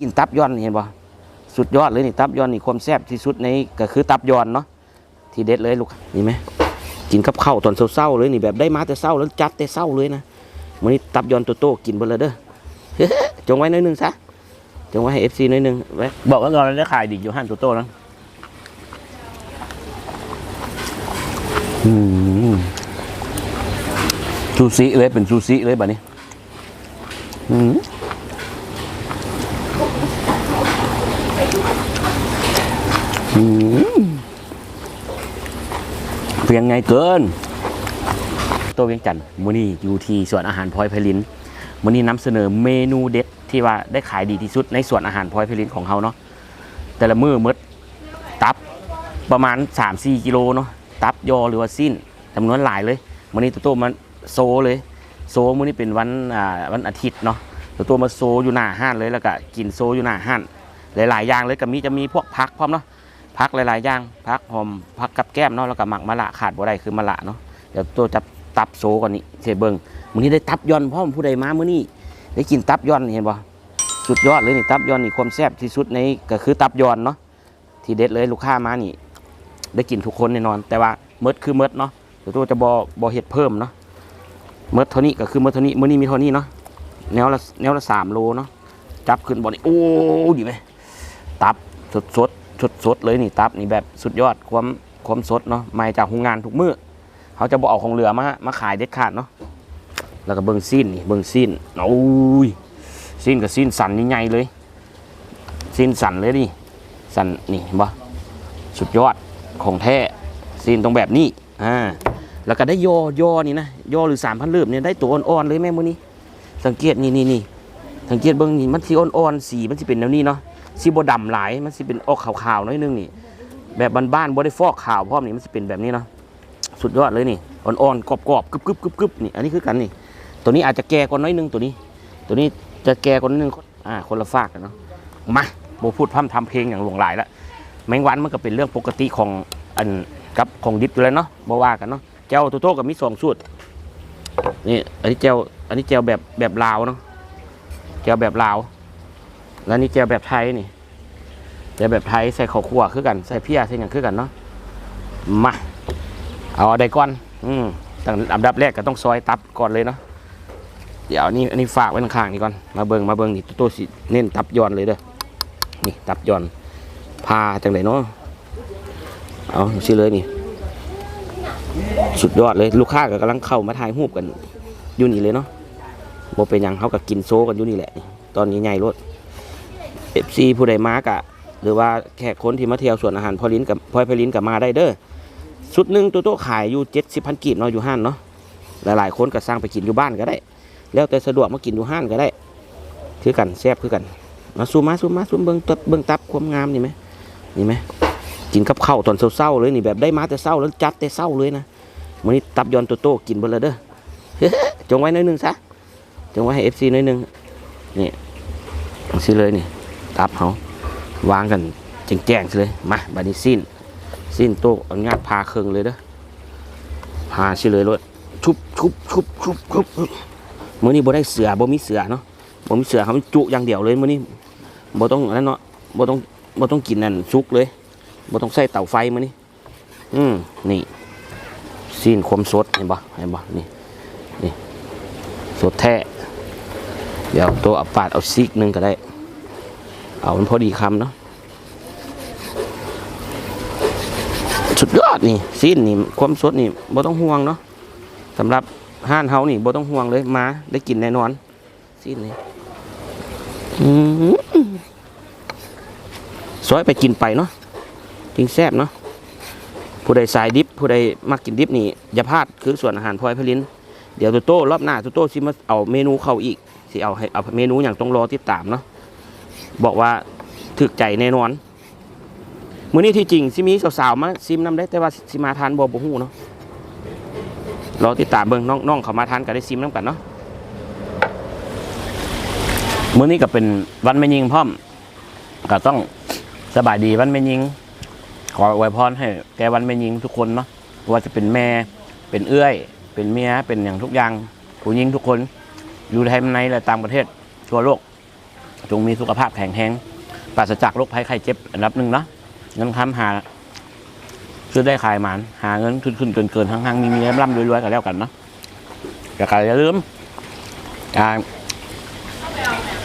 กินตับย้อนนี่เห็นบ่สุดยอดเลยนี่ตับย้อนนี่ความแซ่บที่สุดในก็คือตับย้อนเนาะที่เด็ดเลยลูกนี่ไหมกินกับข้าวตอนเช้าๆเลยนี่แบบได้มาแต่เช้าแล้วจัดแต่เช้าเลยนะมื้อนี้ตับย้อนโตๆกินเบิดแล้วเด้อจงไว้หน้อยหนึงซะจงไว้ให้ FC หน้อยหนึงไว้บอกว่าก่อนเราได้ขายดีอยู่ห้านโตๆแล้วอืมซูซิเลยเป็นซูซิเลยบัดนี้ อืม อืม เพียงไงเกิน ตัวเวียงจันทร์มื้อนี้อยู่ที่สวนอาหารพลอยไพลินมื้อนี้นำเสนอเมนูเด็ดที่ว่าได้ขายดีที่สุดในสวนอาหารพลอยไพลินของเขาเนาะแต่ละมือมดตับประมาณ 3-4กิโลเนาะตับยอหรือว่าสิ้นจำนวนหลายเลยมื้อนี้ตัวโตมันโซเลย โซมื้อนี้เป็นวันอ่าวันอาทิตย์เนาะตัวโตมาโซอยู่หน้าห้านเลยแล้วก็กินโซอยู่หน้าห้านหลายๆอย่างเลยก็มีจะมีพวกพักพร้อมเนาะ พักหลายๆอย่างพักหอมพักกับแก้มเนาะแล้วก็หมักมะละขาดบ่ได้คือมะละเนาะเดี๋ยวตัวจับตับโซก่อนนี่เสเบิงมื้อนี้ได้ตับย่อนพร้อมผู้ใดมามื้อนี้ได้กินตับย่อนเห็นบ่สุดยอดเลยนี่ตับย่อนนี่ความแซ่บที่สุดในก็คือตับย่อนเนาะที่เด็ดเลยลูกค้ามานี่ ได้กินทุกคนแน่นอน แต่ว่าเมดคือเมดเนาะเดี๋ยวตัวจะบ่บ่เฮ็ดเพิ่มเนาะเมดเท่านี้ก็คือเมดเท่านี้มื้อนี้มีเท่านี้เนาะแนวละแนวละสามโลเนาะจับขึ้นบ่อนี่โอ้ดีไหมตับสด สดสดสดๆเลยนี่ตับนี่แบบสุดยอดความความสดเนาะมาจากโรงงานทุกมื้อเขาจะบอกเอาของเหลือมามาขายเด็ดขาดเนาะแล้วก็เบิ้งซีนนี่เบิ้งซีนโอ้ยซีนกับซีนสันนี่ใหญ่เลยซีนสันเลยนี่สันนี่เห็นปะสุดยอดของแท้ซีนตรงแบบนี้อ่าแล้วก็ได้ยอยอนี่นะยอหรือสามพันลืบเนี่ยได้ตัวอ่อนๆเลยแม่มือนี้ สังเกตนี่นี่นี่สังเกตเบิ้งนี่มันสีอ่อนๆสีมันสิเป็นแนวนี้เนาะ สีบดำหลายมันสิเป็นออกขาวๆน้อยนึงนี่ แบบบ้านๆบ่ได้ฟอกขาวพร้อมนี่มันสิเป็นแบบนี้เนาะสุดยอดเลยนี่อ่อนๆกรอบๆกรึบๆๆๆนี่อันนี้คือกันนี่ ตัวนี้อาจจะแก่กว่าน้อยนึงตัวนี้ ตัวนี้จะแก่กว่าน้อยนึงอ่าคนละฝากกันเนาะมาโบพูดพร่ำทำเพลงอย่างหลวงหลายแล้วแมงวันมันก็เป็นเรื่องปกติของอันกับของดิบอยู่แล้วเนาะบ่ว่ากันเนาะเจ้าโตโตกับมีสองสูตรนี่อันนี้เจ้าอันนี้เจ้าแบบแบบลาวเนาะเจ้าแบบลาว แล้วนี่แจวแบบไทยนี่แจวแบบไทยใส่ข้าวคั่วคือกัน ใส่เพี้ยใส่หยังคือกันเนาะมาเอาได้ก่อน อืมตั้งอันดับแรกก็ต้องซอยตับก่อนเลยเนาะเดี๋ยวนี้อันนี้ฝากไว้ข้างๆนี่ก่อนมาเบิงมาเบิงนี่ตัวสิเน้นตับย้อนเลยเด้อนี่ตับย้อนพาจังไหนเนาะเอาสิเลยนี่ สุดยอดเลยลูกค้าก็กำลังเข้ามาถ่ายรูปกันอยู่นี่เลยเนาะบ่เป็นยังเขาก็กินโซกันอยู่นี่แหละ ตอนนี้ใหญ่รถ อฟซีผู้ใดมากะ หรือว่าแขกคนที่มาเที่ยวสวนอาหารพอลินกับพลอยพลินกับมาได้เด้อชุดหนึ่งตัวโต๊ะขายอยู่เจ็ดสิบพันกีบเนาะอยู่ห้านเนาะหลายๆคนก็สร้างไปกินอยู่บ้านก็ได้ แล้วแต่สะดวกมากินอยู่ห้านก็ได้ คือกันแซ่บคือกันมาซูมาซูมาซูมเบิ้งตับเบิ้งตับความงามนี่ไหมนี่ไหมกินกับข้าวตอนเศร้าๆเลยนี่แบบได้มาแต่เศร้าแล้วจัดแต่เศร้าเลยนะวันนี้ตับยอนตัวโตกินเบดแล้วเด้อจงไว้หน้อยหนึงซะจงไว้ให้เอฟซีน้อยหนึงนี่สิเลยนี่ ตับเขาวางกันแจ้งๆเลยมาบัดนี้สิ้น สิ้นโต๊ะเอางาดพาเครื่องเลยเด้อพาชิเลยรถชุบชุบชุบชุบชุบมื้อนี้บ่ได้เสือบ่มีเสือเนาะบ่มีเสือเขามันจุอย่างเดียวเลยมื้อนี้บ่ต้องอันนั้นเนาะบ่ต้องบ่ต้องกินนั่นซุกเลยบ่ต้องใส่เตาไฟมื้อนี้อืมนี่สิ้นคมสดเห็นบ่เห็นบ่นี่นี่สดแท้เดี๋ยวตัวเอาปาดเอาซีกหนึงก็ได้ เอามันพอดีคำเนาะสุดยอดนี่สิ้นนี่ความสดนี่บ่ต้องห่วงเนาะสำหรับห้านเฮานี่บ่ต้องห่วงเลยมาได้กินแน่นอน สิ้นนี่อืมซอยไปกินไปเนาะจริงแซ่บเนาะผู้ใดสายดิบ ผู้ใดมักกินดิบนี่อย่าพลาดคือส่วนอาหารพลอยพลินเดี๋ยวโตโต้รอบหน้าโตโต้สิมาเอาเมนูเข้าอีกสิเอาให้เอาเมนูอย่างต้องรอติดตามเนาะ บอกว่าถึกใจแน่นอนมื้อนี้ที่จริงสิมีสาวๆมาซิมนำได้แต่ว่าสิมาทานบ่บ่ฮู้เนาะรอติดตามเบิ่งน้องน้องเขามาทานก็ได้ซิมนํกันเนาะมื้อนี้ก็เป็นวันแม่ยิงพร้อมก็ต้องสบายดีวันแม่ยิง ขออวยพรให้แกวันแม่ยิงทุกคนเนาะว่าจะเป็นแม่เป็นเอื้อย เป็นเมียเป็นอย่างทุกอย่างผู้หญิงทุกคนอยู่ไทยในและต่างประเทศทั่วโลก จงมีสุขภาพแข็งแรงปราศจากโรคภัยไข้เจ็บอันดับหนึ่งเนาะเงินคำหาคือได้ขายหมานหาเงินขึ้นขึ้นเกินเกินทั้งทั้งมีมีร่ำรวยๆกันแล้วกันเนาะอย่าอย่าลืม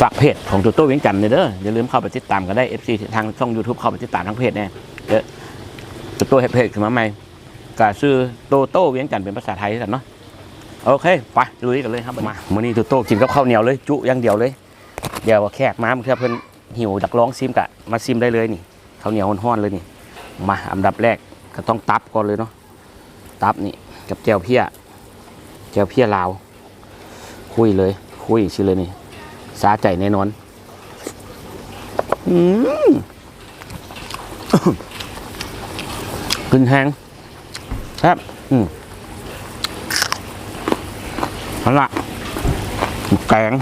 ฝากเพจของตัวโต้เวียงจันทร์เด้ออย่าลืมเข้าไปติดตามกันได้ FC ทางช่อง YouTube เข้าไปติดตามทั้งเพจแน่เด้อตัวโต้เฮ็ดเพจขึ้นมาใหม่ก็ชื่อโตโต้เวียงจันทร์เป็นภาษาไทยกันเนาะโอเคไปลุยกันเลยครับมามื้อนี้ตัวโต้กินกับข้าวเหนียวเลย จุอย่างเดียวเลย เดี๋ยวแขกมาเพื่อเพิ่นหิวดักร้องซิมกะมาซิมได้เลยนี่ข้าวเหนียวห้อนๆเลยนี่ มาอันดับแรกก็ต้องตับก่อนเลยเนาะตับนี่กับแจวเพี้ยแจวเพี้ยลาว คุยเลย คุยชิเลยนี่สาใจแน่นอนอืมขึ้นแห้งครับอืมเอาละแกง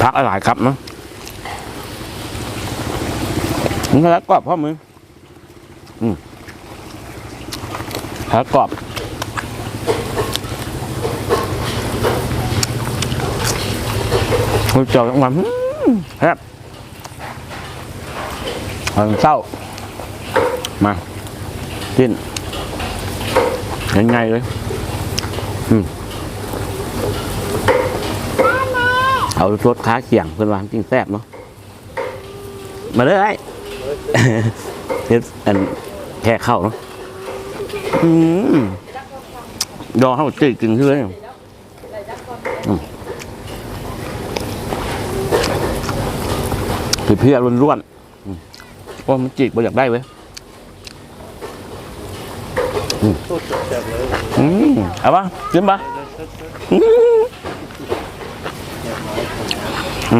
พักหลายครับเนาะมึงแล้วกรอบพ่อมึงอืมแล้วกรอบคุณเจ้าจังหวะครับเอาเศร้า มากินง่ายๆเลย อืม เอารสค้าเขียงเพื่อนวางจริงแซ่บเนาะมาเลยไอ้เฮ็ดอันแค่เข้าเนาะอืมดอเข้าจีกินเพื่อนอืมเพี้ยๆล้วนๆอืมโอ้มันจีกบ่อยากได้เว้ยอืมอืมเอาปะกินปะอืม ก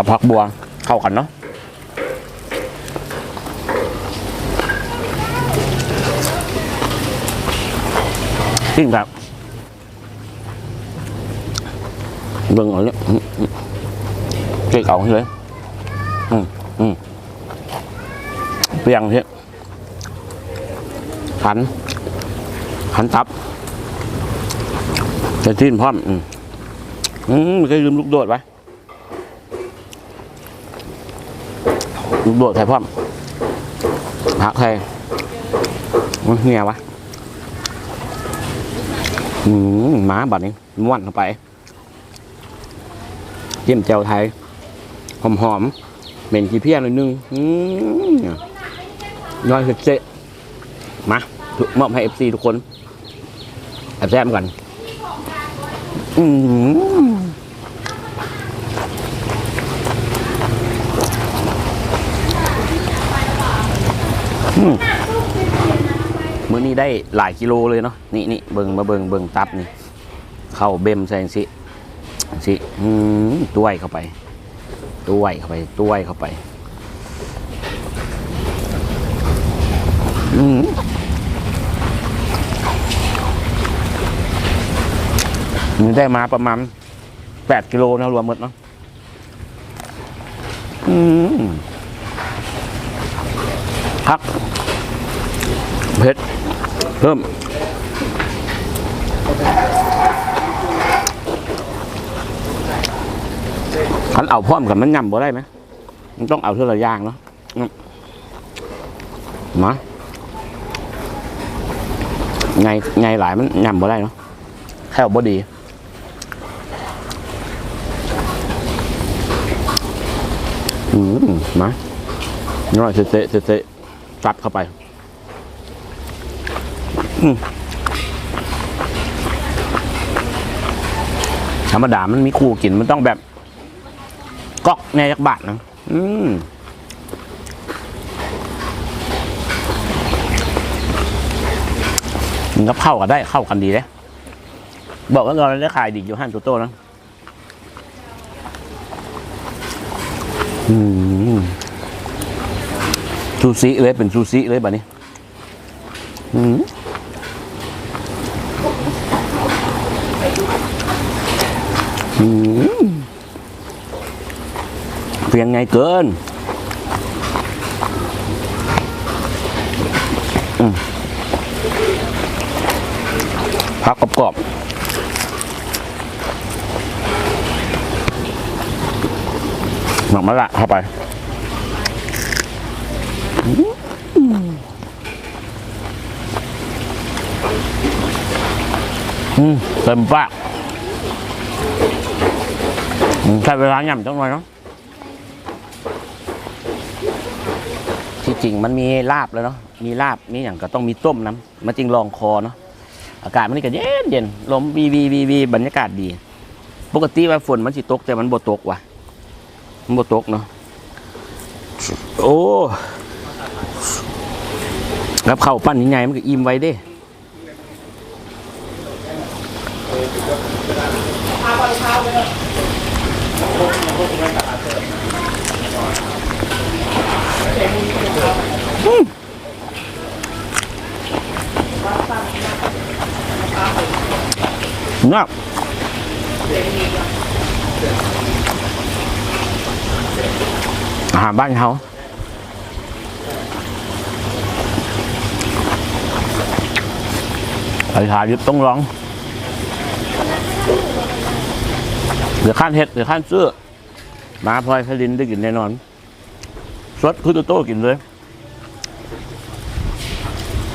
ับผักบัวเข้ากันเนาะจริงแบบเบิ่งเอาเนี่ยเจ๊เก่าเลยอืมอืมเปรียงเทีย ขัน ขันตับจะทิ้นพร้อม อืมมไม่เคยลืมลูกโดดไว้ลูกโดดใส่พร้อมผักไทยมันเหี่ยววะอืมหมาบัดนี้ม้วนเข้าไปเยี่ยมเจียวไทย หอมหอมๆเหม็นขี้เพี้ยหน่อยนึง อืมน้อยเจ๊ มามอบให้เอฟซีทุกคนแอบแซมกันอืมอืมมื้อนี้ได้หลายกิโลเลยเนาะนี่นี่เบิงมาเบิงเบิงตับนี่ เข้าเบมใส่สิสิอืมต้วยเข้าไปต้วยเข้าไปต้วยเข้าไป อืม นี่ได้มาประมาณแปดกิโลนะรวมหมดเนาะอืมพักเผ็ดเพิ่มขันเอาพร้อมกับมันยำบ่ได้ไหมมันต้องเอาเท่าละอย่างเนาะมาไงไงหลายมันยำบ่ได้เนาะแค่บ่ดี อืมมาน้อยเตะเตะเตะจับเข้าไป อืมธรรมดามันมีคู่กินมันต้องแบบก๊อกแน่ยักบาทนะ อืมมันก็เข้ากันได้เข้ากันดีเลยบอกว่าเราได้ขายดีอยู่ห้านตัวโตนะ อืมซูซิเลยเป็นซูซิเลยแบบนี้ อืมอืมเพียงไงเกินพักกรอบๆ หมักมะละเข้าไปอืมเต็มปากใช้เวลาหย่ำจังหน่อยเนาะที่จริงมันมีลาบเลยเนาะมีลาบมีอย่างก็ต้องมีต้มน้ำมันจริงลองคอเนาะอากาศมันนี่ก็เย็นเย็นลมวีวีวีวีบรรยากาศดี ปกติว่าฝนมันสิตกแต่มันบ่ตกว่ะ มันบ่ตกเนาะโอ้แล้วเข้าปั้นยังไงมันก็อิ่มไว้เด้เนา หารบ้านเขาไอ้ขายุดต้องร้อง เดี๋ยวขั้นเห็ด เดี๋ยวขั้นเสื้อมาพลอยพลินได้กินแน่นอนสดคือตัวโต้กินเลย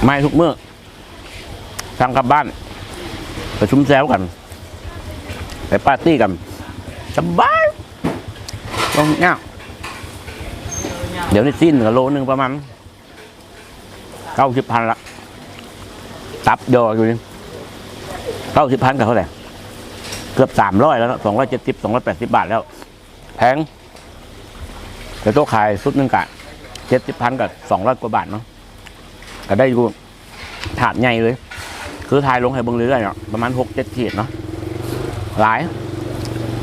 ไม่ทุกเมื่อทางกลับบ้านไปชุมแซวกัน ไปปาร์ตี้กันสบายตรงเนี้ย เดี๋ยวนี้สิ้นกับโลนึงประมาณเก้าสิบพันละตับยออยู่นี่เก้าสิบพันกับเท่าไหร่เกือบสามร้อยแล้วสองร้อยเจ็ดสิบสองร้อยแปดสิบบาทแล้ว แพงแต่โต๊ะขายสุดหนึงกะเจ็ดสิบพันกับสองร้อยกว่าบาทเนาะก็ได้อยู่ถาดใหญ่เลย คือทายลงให้เบิ่งเรื่อยๆเนาะประมาณหกเจ็ดขีดเนาะหลาย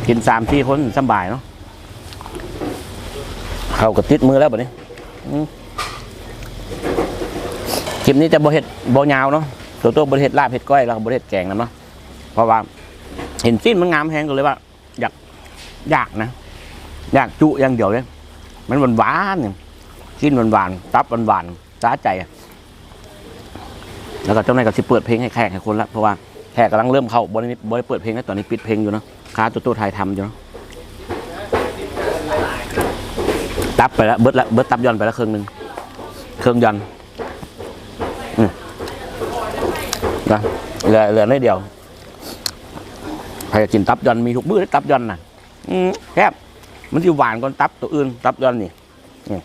กินสามสี่คนสบายเนาะ เขาก็ติดมือแล้วแบบนี้คลิปนี้จะบเห็ดบยาวเนาะตัวตัวบเห็ดลาบเห็ดก้อยแล้วบเห็ดแกงนะเนาะเพราะว่า เห็นสิ้นมันงามแหงก็เลยว่า อยากอยากนะ อยากจุอย่างเดียวเลยมันหวานหวานๆเนี่ยชิ้นหวานหวานๆตับหวานหวานๆจ้าใจอะแล้วก็เจ้านายก็สิเปิดเพลงให้แขกให้คนละเพราะว่าแขกกำลังเริ่มเข้าบริบริเปิดเพลงแล้วตอนนี้ปิดเพลงอยู่เนาะค้าตัวตัวไทยทำอยู่เนาะ ตับไปแล้วเบิร์ดละเบิร์ดตับย้อนไปแล้วเครื่องหนึ่งเครื่องย้อนนะเหลือเหลือน้อยเดียวใครจะกินตับย้อนมีทุกมื้อเลยตับย้อนน่ะอืมแคบมันที่หวานกว่าตับตัวอื่น ตับย้อนนี่อืม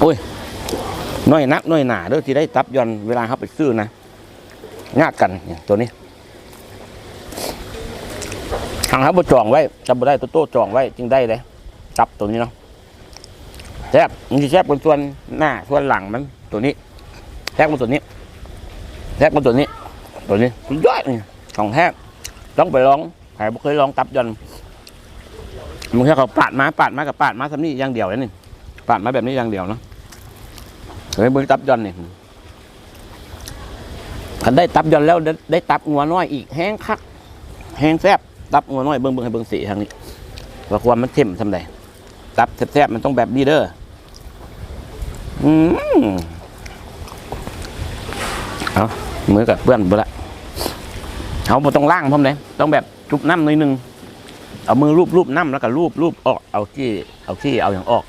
โอ้ยน้อยนักน้อยหนาเด้อที่ได้ตับยอนเวลาเขาไปซื้อนะงาดกันเนี่ยตัวนี้ทางเขาบจองไว้จำบ่ได้ตัวโต้จองไว้จึงได้เลย ตับตัวนี้เนาะแซบมันจะแซ่บนส่วนหน้าส่วนหลังมันตัวนี้แซ่บนตัวนี้แซ่บนตัวนี้ ตัวนี้สุดยอดนี่ของแท้ต้องไปลองใครบ่เคยลองตับยอนมึงแค่เขาปาดมาปาดมากับปาดมาทำนี่อย่างเดียวเลยนี่ปาดมาแบบนี้อย่างเดียวเนาะเฮ้ยเบิ่งตับยอนนี่คันได้ตับยอนแล้วได้ไดตับงัวน้อยอีกแห้งคัก แห้งแซบตับงัวน้อยเบิ่งเบิงให้เบิงสีทางนี้ว่าความมันเข้มทำได ตับแซ่บๆมันต้องแบบนี้เด้ออืมเอามือกับเปื้อนบ่ละเอาบ่ต้องล่างพร้อมเลยต้องแบบจุบน้ำหน่อยนึงเอามือรูปรูปน้ำแล้วก็รูปรูปออกเอาที่เอาที่เอาอย่างออก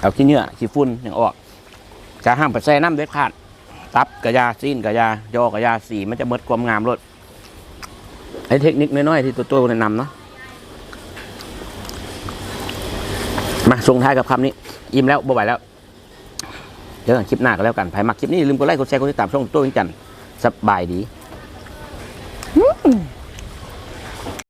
เอาขี้เนื้อขี้ฝุ่นอย่างออกจะห้ามไปใส่น้ำเด็ดขาดตับกระยาซีนกระยายอกระยาสีมันจะเบิดความงามรถไอ้เทคนิคน้อยๆที่ตัวตัวแนะนำเนาะมา ส่งท้ายกับคำนี้ อิ่มแล้วบ่ไหวแล้วเจอกันคลิปหน้าก็แล้วกันใครมักคลิปนี้อย่าลืมกดไลค์กดแชร์กดติดตามช่องตัววิงจันทร์สบายดี